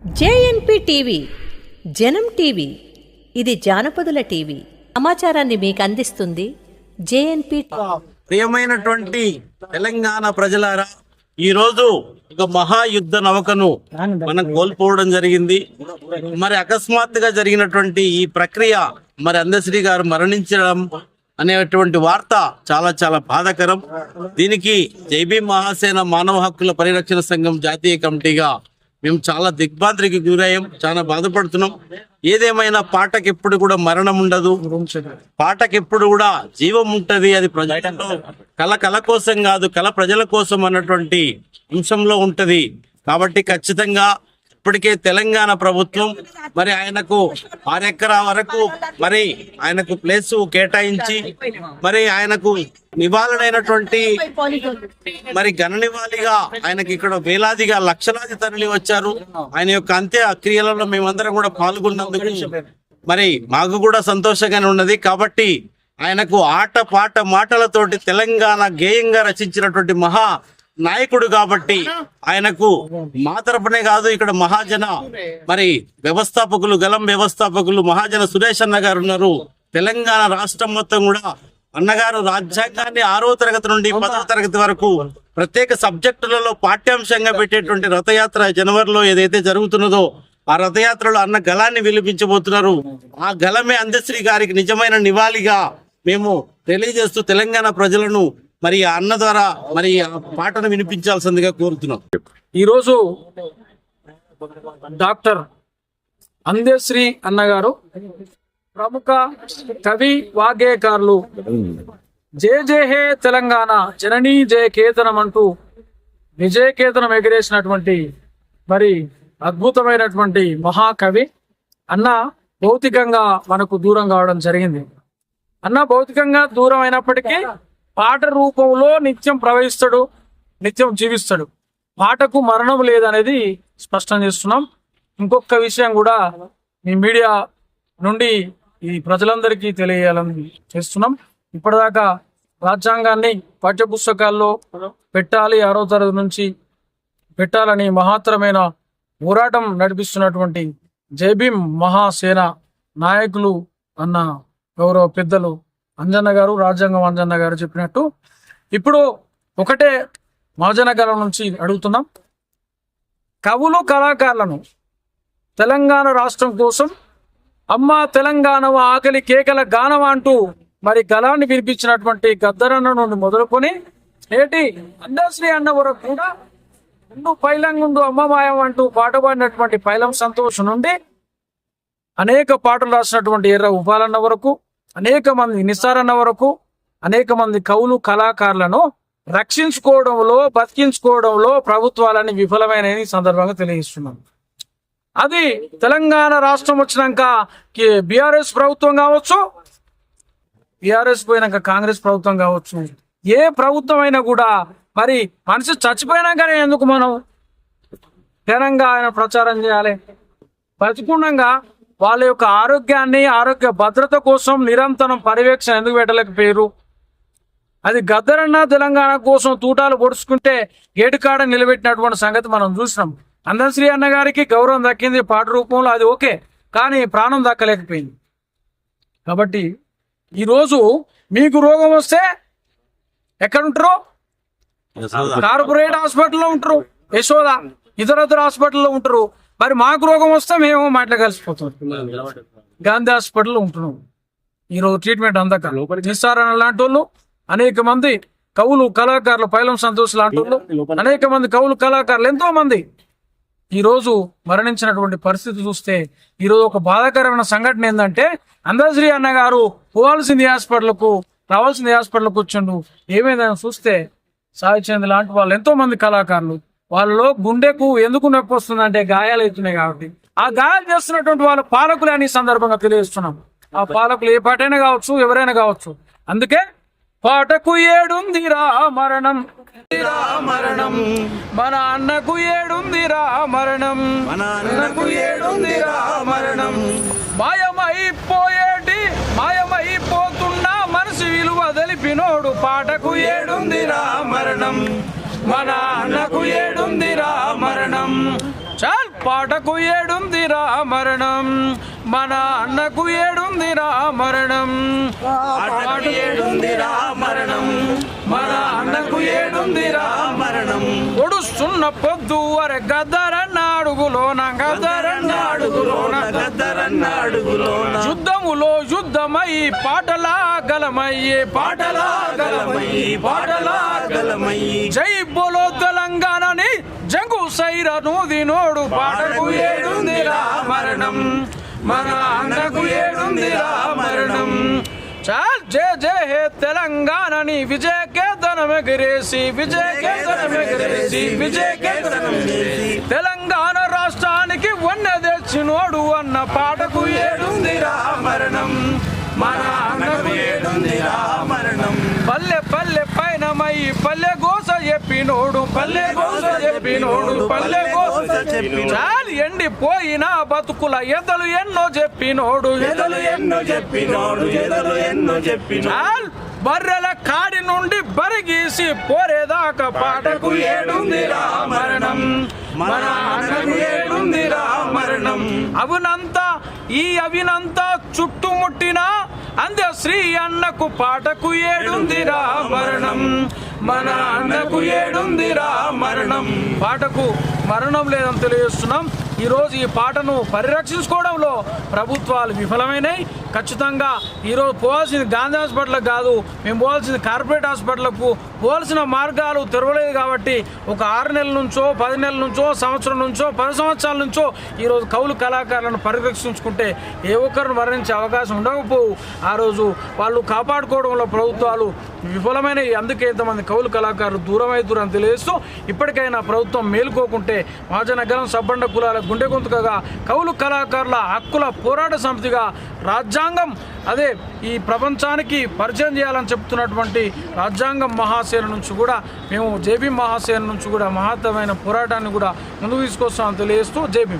JNP TV జనం TV ఇది జానపదుల TV. సమాచారాన్ని మీకు అందిస్తుంది జేఎన్పి ప్రియమైనటువంటి తెలంగాణ ప్రజలారా ఈ రోజు ఒక మహాయుద్ధ నౌకను మనం కోల్పోవడం జరిగింది. మరి అకస్మాత్తుగా జరిగినటువంటి ఈ ప్రక్రియ మరి అందశ్రీ గారు మరణించడం అనేటువంటి వార్త చాలా చాలా బాధాకరం. దీనికి జైబీ మహాసేన మానవ హక్కుల పరిరక్షణ సంఘం జాతీయ కమిటీగా మేము చాలా దిగ్భ్రాంతికి గురయ్యాం చాలా బాధపడుతున్నాం. ఏదేమైనా పాటకి ఎప్పుడు కూడా మరణం ఉండదు. పాటకి ఎప్పుడు కూడా జీవం ఉంటది. అది ప్రజలలో కళ కళ కోసం కాదు కళ ప్రజల కోసం అన్నటువంటి అంశంలో ఉంటది. కాబట్టి ఖచ్చితంగా ఇప్పటికే తెలంగాణ ప్రభుత్వం మరి ఆయనకు ఆరెకరా వరకు మరి ఆయనకు ప్లేస్ కేటాయించి మరి ఆయనకు నివాళులైనటువంటి మరి ఘన నివాళిగా ఆయనకి ఇక్కడ వేలాదిగా లక్షలాది తరలి వచ్చారు. ఆయన యొక్క అంత్య క్రియలలో మేమందరం కూడా పాల్గొన్నందుకు మరి మాకు కూడా సంతోషంగానే ఉన్నది. కాబట్టి ఆయనకు ఆట పాట మాటలతోటి తెలంగాణ గేయంగా రచించినటువంటి మహా నాయకుడు కాబట్టి ఆయనకు మా తరపునే కాదు ఇక్కడ మహాజన మరి వ్యవస్థాపకులు గలం వ్యవస్థాపకులు మహాజన సురేష్ అన్న గారు ఉన్నారు. తెలంగాణ రాష్ట్రం మొత్తం కూడా అన్నగారు రాజ్యాంగాన్ని ఆరో తరగతి నుండి పదవ తరగతి వరకు ప్రత్యేక సబ్జెక్టులలో పాఠ్యాంశంగా పెట్టేటువంటి రథయాత్ర జనవరిలో ఏదైతే జరుగుతున్నదో ఆ రథయాత్రలో అన్న గలాన్ని విలిపించబోతున్నారు. ఆ గలమే అందశ్రీ గారికి నిజమైన నివాళిగా మేము తెలియజేస్తూ తెలంగాణ ప్రజలను మరి అన్న ద్వారా మరి ఆ పాటను వినిపించాల్సిందిగా కోరుతున్నాం. ఈరోజు డాక్టర్ అందేశ్రీ అన్నగారు ప్రముఖ కవి వాగ్గేయకారులు జే జే హే తెలంగాణ జననీ జయ కేతనం అంటూ విజయ కేతనం ఎగిరేసినటువంటి మరి అద్భుతమైనటువంటి మహాకవి. అన్న భౌతికంగా మనకు దూరం కావడం జరిగింది. అన్న భౌతికంగా దూరం అయినప్పటికీ పాట రూపంలో నిత్యం ప్రవహిస్తాడు నిత్యం జీవిస్తాడు. పాటకు మరణం లేదనేది స్పష్టం చేస్తున్నాం. ఇంకొక విషయం కూడా మీ మీడియా నుండి ఈ ప్రజలందరికీ తెలియజేయాలని చేస్తున్నాం. ఇప్పటిదాకా రాజ్యాంగాన్ని పాఠ్య పుస్తకాల్లో పెట్టాలి ఆరో తరగతి నుంచి పెట్టాలని మహత్తరమైన పోరాటం నడిపిస్తున్నటువంటి జైభీం మహాసేన నాయకులు అన్న గౌరవ పెద్దలు అంజన్న గారు రాజ్యాంగం అంజన్న గారు చెప్పినట్టు. ఇప్పుడు ఒకటే మహాజనగరం నుంచి అడుగుతున్నాం. కవులు కళాకారులను తెలంగాణ రాష్ట్రం కోసం అమ్మ తెలంగాణ ఆకలి కేకల గానం అంటూ మరి గలాన్ని వినిపించినటువంటి గద్దరన్న నుండి మొదలుకొని నేటి అందశ్రీ అన్న వరకు కూడా ముందు పైలంగుండు అమ్మమాయం అంటూ పాట పాడినటువంటి పైలం సంతోష్ నుండి అనేక పాటలు రాసినటువంటి ఎర్ర ఉపాలన్న వరకు అనేక మంది నిస్సారణ వరకు అనేక మంది కవులు కళాకారులను రక్షించుకోవడంలో బతికించుకోవడంలో ప్రభుత్వాలని విఫలమైన ఈ సందర్భంగా తెలియజేస్తున్నాం. అది తెలంగాణ రాష్ట్రం వచ్చినాక బీఆర్ఎస్ ప్రభుత్వం కావచ్చు బీఆర్ఎస్ పోయినాక కాంగ్రెస్ ప్రభుత్వం కావచ్చు ఏ ప్రభుత్వం అయినా కూడా మరి మనిషి చచ్చిపోయినాకనే ఎందుకు మనం ఘనంగా ఆయన ప్రచారం చేయాలి? బతికుండగా వాళ్ళ యొక్క ఆరోగ్యాన్ని ఆరోగ్య భద్రత కోసం నిరంతరం పర్యవేక్షణ ఎందుకు పెట్టలేకపోయారు? అది గద్దరన్న తెలంగాణ కోసం తూటాలు పొడుచుకుంటే గేటుకాడ నిలబెట్టినటువంటి సంగతి మనం చూసినాం. అందశ్రీ అన్న గారికి గౌరవం దక్కింది పాట రూపంలో అది ఓకే కానీ ప్రాణం దక్కలేకపోయింది. కాబట్టి ఈరోజు మీకు రోగం వస్తే ఎక్కడ ఉంటారు కార్పొరేట్ హాస్పిటల్లో ఉంటారు యశోద. ఇతర ఇతర హాస్పిటల్లో ఉంటారు. మరి మాకు రోగం వస్తే మేము మాటలు కలిసిపోతాం. గాంధీ హాస్పిటల్లో ఉంటున్నాం. ఈరోజు ట్రీట్మెంట్ అందక. నిస్సారణ లాంటి వాళ్ళు అనేక మంది కవులు కళాకారులు పైలం సంతోష్ లాంటి వాళ్ళు అనేక మంది కవులు కళాకారులు ఎంతో మంది. ఈ రోజు మరణించినటువంటి పరిస్థితి చూస్తే ఈ రోజు ఒక బాధాకరమైన సంఘటన ఏంటంటే అందశ్రీ అన్న గారు పోవాల్సింది హాస్పిటల్కు రావాల్సింది హాస్పిటల్కి వచ్చిండు. ఏమైందని చూస్తే సాయి చంద్ లాంటి వాళ్ళు ఎంతో మంది కళాకారులు వాళ్ళలో గుండెకు ఎందుకు నొప్పి వస్తుందంటే గాయాలు అవుతున్నాయి కాబట్టి. ఆ గాయాలు చేస్తున్నటువంటి వాళ్ళ పాలకులు అని సందర్భంగా తెలియజేస్తున్నాం. ఆ పాలకులు ఏ పాటైనా కావచ్చు ఎవరైనా కావచ్చు. అందుకే పాటకు ఏడుందిరా మరణం రా మరణం. మన అన్నకు ఏడుందిరా మరణం. మన అన్నకు ఏడుందిరా మరణం. మాయమైపోయేటి మాయమైపోతున్నా మనసు విలువ తెలిపినోడు పాటకు ఏడుందిరా మరణం. మన అన్నకు ఏడుందిరా మరణం. చాలు పాటకు ఏడుందిరా మరణం. మన అన్నకు ఏడుందిరా మరణం. పాటకు ఏడుందిరా మరణం. మన అన్నకు ఏడుందిరా మరణం. ఒడుస్తున్న పొద్దు వరే గద్దరన్న అడుగులోన గద్దరన్న అడుగులోన. గద్దరన్న అడుగులోన. యుద్ధమై పాటలా గలమయ్యే పాటలా గలమయ్యి పాటలా గలమయ్యి జై బోలో తెలంగాణని జంగు సైరను దినోడు పాటకు ఏడుందిరా మరణం. మన అన్నకు ఏడుందిరా మరణం. చాల్ జే జయ హే తెలంగాణని విజయ కేతనం ఎగిరేసి విజయ కేతనం ఎగిరేసి విజయ కేతనం తెలంగాణ రాష్ట్రానికి వన్నె తెచ్చినోడు అన్న పాటకు ఏడుందిరా మరణం. మన అన్నకు ఏడుందిరా మరణం. పల్లె పల్లె పైన మై పల్లె గోస చెప్పినోడు పల్లె గోస చెప్పినోడు పల్లె గోస. చాలు ఎండిపోయిన బతుకుల ఎదలు ఎన్నో చెప్పినోడు ఎదలు ఎన్నో చెప్పినోడు ఎదలు ఎన్నో చెప్పినోడు. చాల్ బర్రెల కాడి నుండి బరిగీసి పోరేదాకా పాటకు ఏడుందిరా మరణం. మన మరణం. అవునంతా ఈ అవినంతా చుట్టుముట్టిన అందే శ్రీ అన్నకు పాటకు ఏడుందిరా మరణం. మన అన్నకు ఏడుందిరా మరణం. పాటకు మరణం లేదని తెలియజేస్తున్నాం. ఈరోజు ఈ పాటను పరిరక్షించుకోవడంలో ప్రభుత్వాలు విఫలమైనాయి. ఖచ్చితంగా ఈరోజు పోవాల్సింది గాంధీ హాస్పిటల్కి కాదు మేము పోవాల్సింది కార్పొరేట్ హాస్పిటల్కు పోవాల్సిన మార్గాలు తెరవలేదు కాబట్టి ఒక ఆరు నెలల నుంచో పది నెలల నుంచో సంవత్సరం నుంచో పది సంవత్సరాల నుంచో ఈరోజు కౌలు కళాకారులను పరిరక్షించుకుంటే ఏ ఒక్కరిని మరణించే అవకాశం ఉండకపోవు. ఆ రోజు వాళ్ళు కాపాడుకోవడంలో ప్రభుత్వాలు విఫలమైనవి. అందుకే ఇంతమంది కౌలు కళాకారులు దూరం అవుతురని తెలియజేస్తూ ఇప్పటికైనా ప్రభుత్వం మేలుకోకుంటే మహాజనగరం సబ్బండ కులాల గుండె గొంతుకగా కౌలు కళాకారుల హక్కుల పోరాట సమితిగా రాజ్యాంగం అదే ఈ ప్రపంచానికి పరిచయం చేయాలని చెప్తున్నటువంటి రాజ్యాంగం మహాసేన నుంచి కూడా మేము జేబీ మహాసేన నుంచి కూడా మహత్తమైన పోరాటాన్ని కూడా ముందుకు తీసుకొస్తామని తెలియజేస్తూ జేబీ